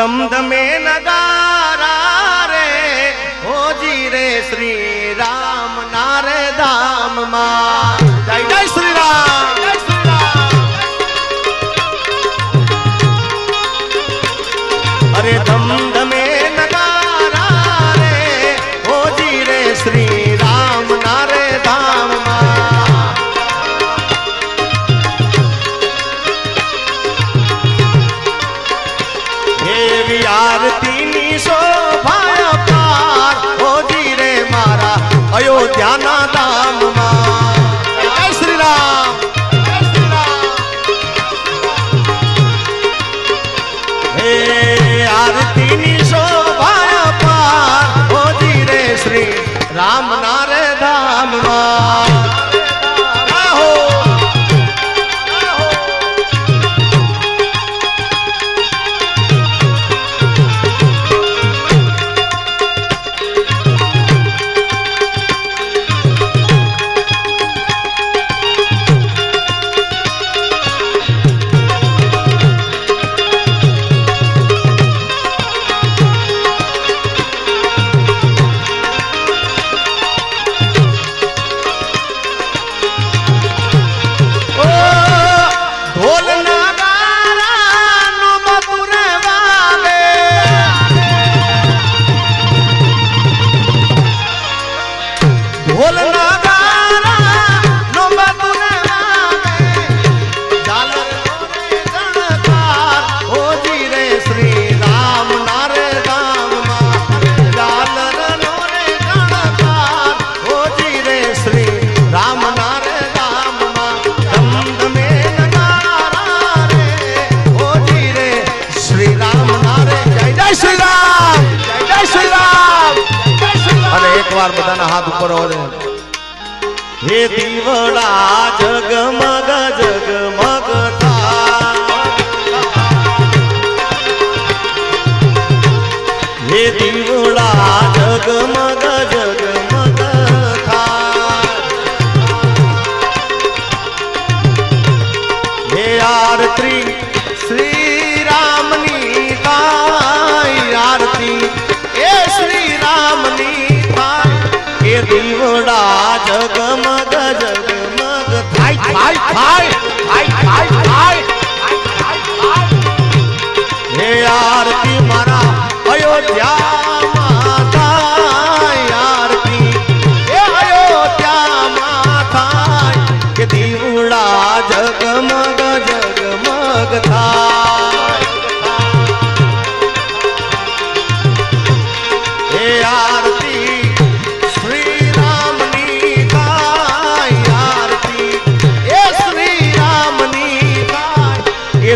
ધમધમે નગારા રે, હોજી રે શ્રી રામ નારે ધામમાં જય જય શ્રી રામ અરે ધમ ભગવાન હાથ ઉપર ઓરે હે દીવડા જગમગ જગમગ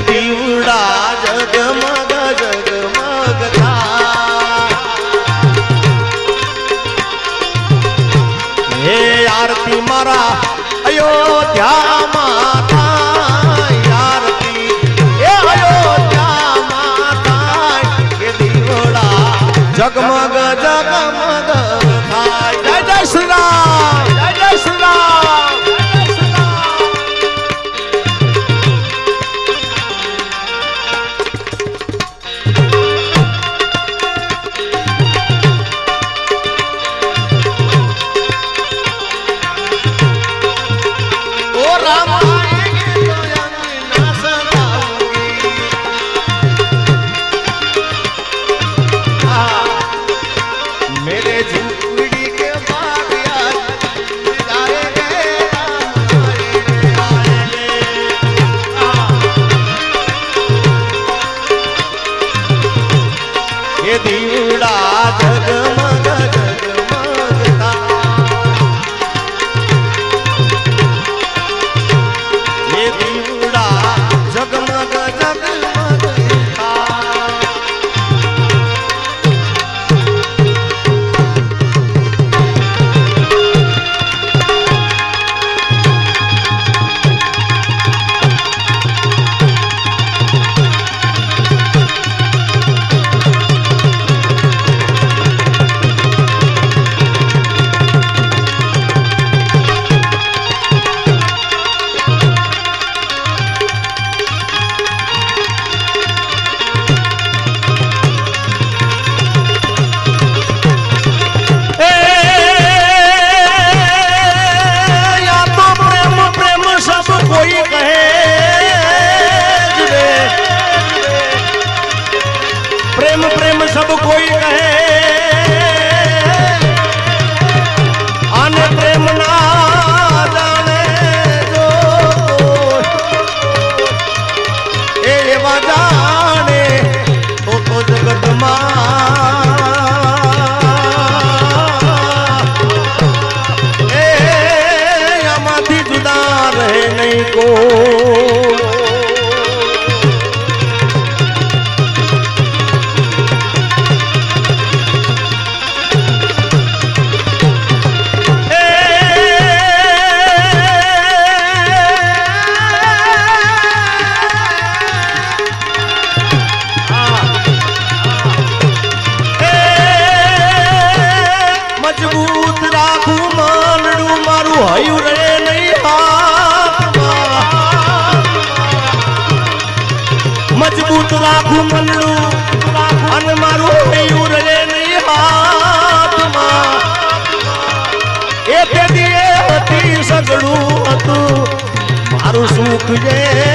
દીવડા જગમગ જગમગ હે આરતી મારા, અયોધ્યા માતા આરતી. એ અયોધ્યા માતા એ દીવડા જગમગ સબ કોઈ કહે રાખું મનડું અને મારું હયું રે નહીં મારું સુખ જેની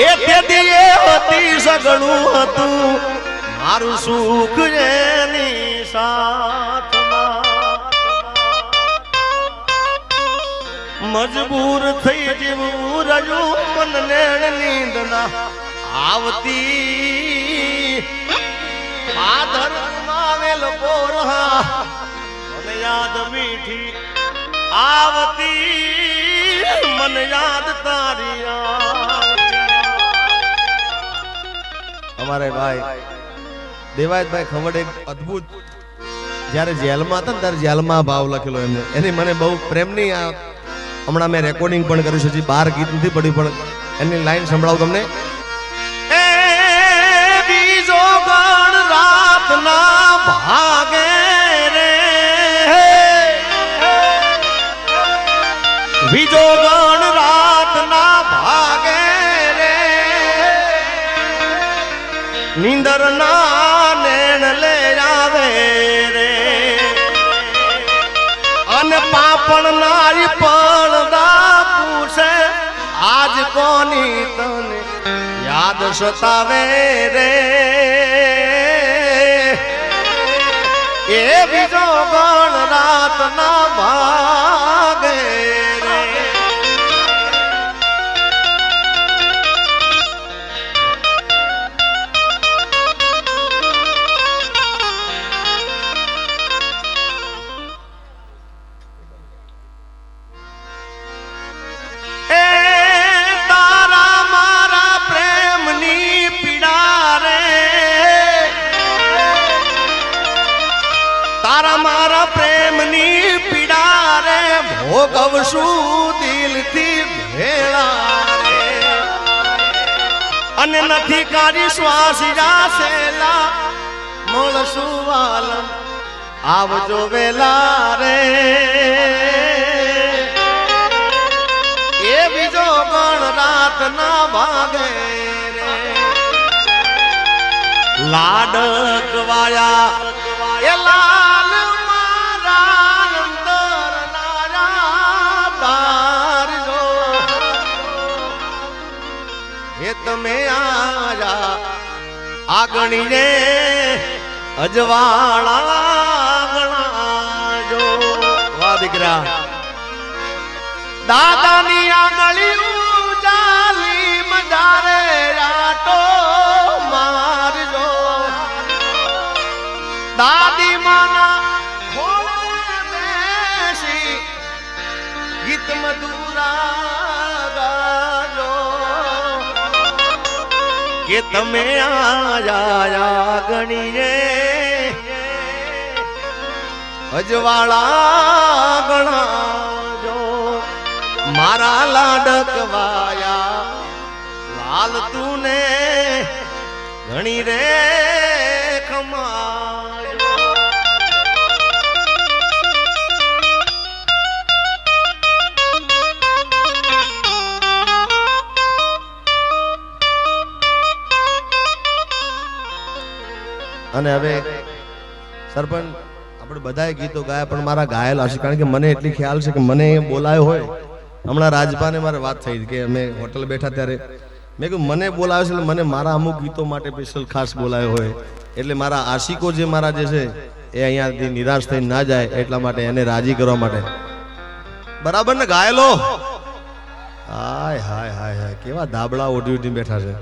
એ તેદીએ હતી સગડું હતું. મારું સુખ એની સાથમાં. મજબૂર થઈ જીવું રજુ મન લેણ નીંદ ના આવતી આધર માવેલ પોરહા મને યાદ મીઠી. આવતી, મન યાદ તારી અમારે ભાઈ દેવાયતભાઈ ખવડ એક અદ્ભુત, જ્યારે જેલમાં હતા ને ત્યારે જેલમાં ભાવ લખેલો એમને. એની મને બહુ પ્રેમની આ, હમણાં મેં રેકોર્ડિંગ પણ કર્યું છે બહાર ગીત નથી પડ્યું પણ એની લાઈન સંભળાવું તમને. બીજો બીજો ગણ નીંદર ના નેણ લે આવે રે. અને પાપણ નારી પણ દા પૂછે, આજ કોની તને યાદ સતાવે રે? એ બીજો ગણ રાત ના ભાગે મારા પ્રેમની પીડા રે, ભોગવશું દિલથી ભેળા અને નથી કાઢી શ્વાસ જાસેલા મળશું વાલમ આવજો વેલા રે. એ બીજો ગણ રાત ના ભાગે લાડક વાયા એ લાલ તમે આયા. આગણીને અજવાળા ગણાજો વાહ દીકરા. દાદાની આંગળી ઉજાલી મજારે રાટો મારજો. દાદી માના ખોળે બેસી ગીત મધુરા કે તમે આયા ગણીએ અજવાળા ગણાજો મારા લાડકવાયા લાલ તું ને ઘણી રે અને હવે સરપંચ, આપણે બધાએ ગીતો ગાયા, પણ મારા ગાયેલા હશે. કારણ કે મને એટલી ખ્યાલ છે કે મને બોલાયો હોય. હમણાં રાજપાને મારે વાત થઈ કે અમે હોટલ બેઠા ત્યારે. મેં કહ્યું મને બોલાવ્યો છે મને મારા અમુક ગીતો માટે સ્પેશિયલ ખાસ બોલાયો હોય. એટલે મારા આશિકો જે મારા જે છે, એ અહીંયાથી નિરાશ થઈ ના જાય, એટલા માટે એને રાજી કરવા માટે. બરાબર ને ગાયેલો હાય હાય હાય હાય. કેવા ધાબળા ઓઢી ઓઢી બેઠા છે.